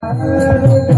¡Ah!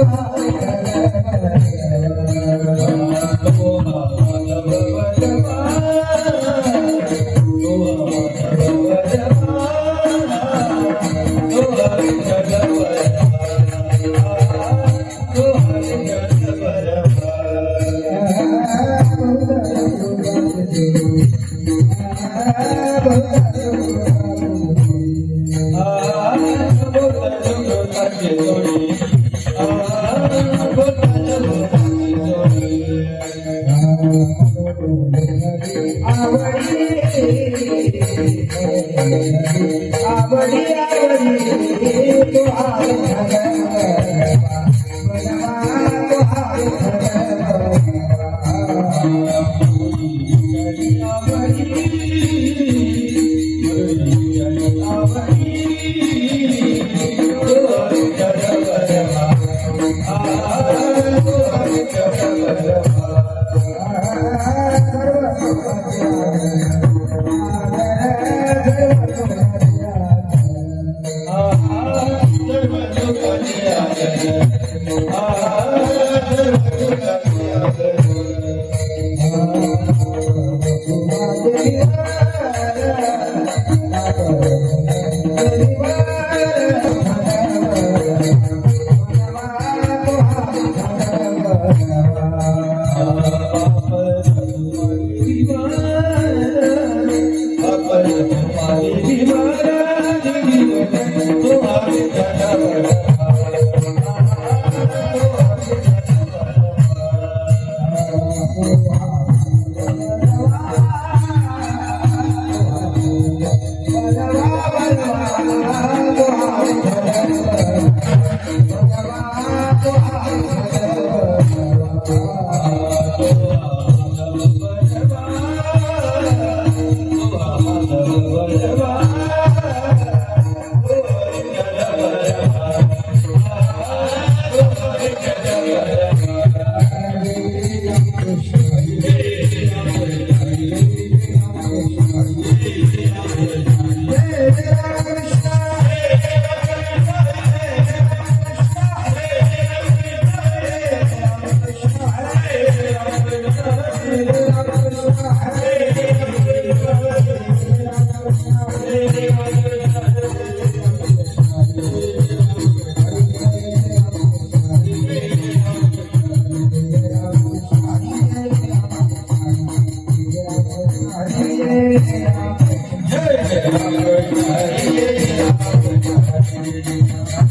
Oh. આવડી આવડી તો આવડી Yeah. de cantar.